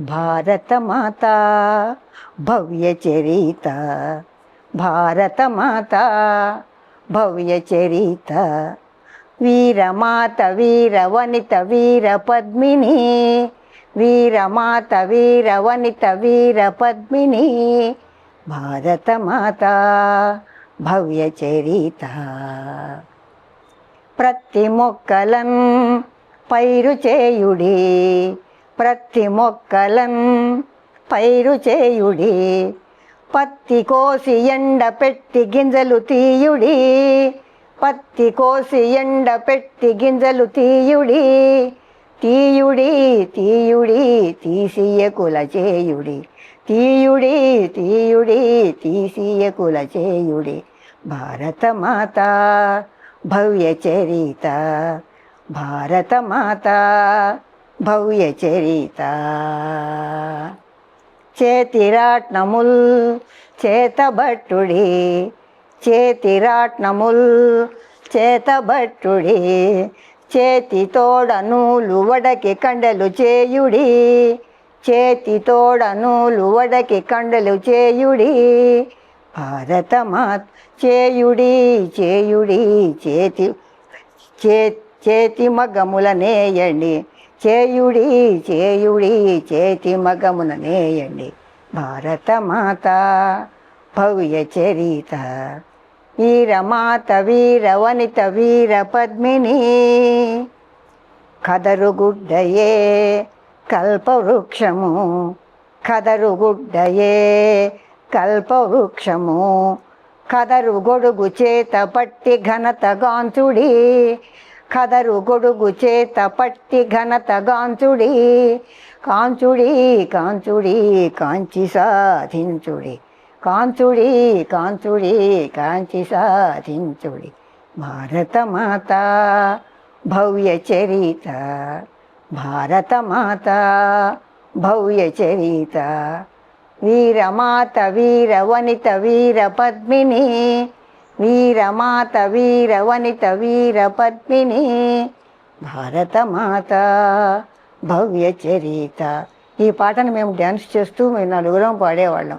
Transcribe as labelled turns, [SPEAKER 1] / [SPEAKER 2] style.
[SPEAKER 1] భారతమాత భవ్య చరిత. భారతమాత భవ్య చరిత. వీరమాత వీర వనిత వీర పద్మిని. వీరమాత వీర వనిత వీర పద్మిని. భారతమాత భవ్య చరిత. ప్రతి మొక్కలన్ పైరు చేయుడి. ప్రతి మొక్కలం పైరు చేయుడి పత్తి కోసి ఎండ పెట్టి గింజలు తీయుడి పత్తి కోసి ఎండ పెట్టి గింజలు తీయుడి తీయుడి తీయుడి తీసియ కుల చేయుడి తీయుడి తీయుడి తీసియ కుల చేయుడి. భారతమాత భవ్య చరిత భారతమాత భవ్య చరిత. చేతిరాట్నముల్ చేతభట్టుడి. చేతిరాట్నముల్ చేతభట్టుడి. చేతి తోడ నూలు వడకి కండలు చేయుడి. చేతి తోడ నూలు వడకి కండలు చేయుడి. భారతమాత చేయుడి చేయుడి. చేతి చే చేతి మగ్గముల నేయండి చేయుడి చేయుడి చేతి మగమున నేయండి. భారతమాత భవ్య చరిత. వీరమాత వీర వనిత వీర పద్మిని. కదరుగుడ్డయే కల్పవృక్షము కదరుగుడ్డయే కల్పవృక్షము. కదరు గొడుగు చేత పట్టి ఘనతగాంచుడి కదరు గొడుగు చేత పట్టి ఘనత గాంచుడి. కాంచుడి కాంచుడి కాంచి సాధించుడి. కాంచుడి కాంచుడి కాంచి సాధించుడి. భారతమాత భవ్య చరిత. భారతమాత భవ్య చరిత. వీరమాత వీర వనిత వీర పద్మిని. వీరమాత వీర వనిత వీర పద్మిని భారతమాత భవ్య చరిత ఈ పాటను మేము డ్యాన్స్ చేస్తూ మేము నలుగురం పాడేవాళ్ళం.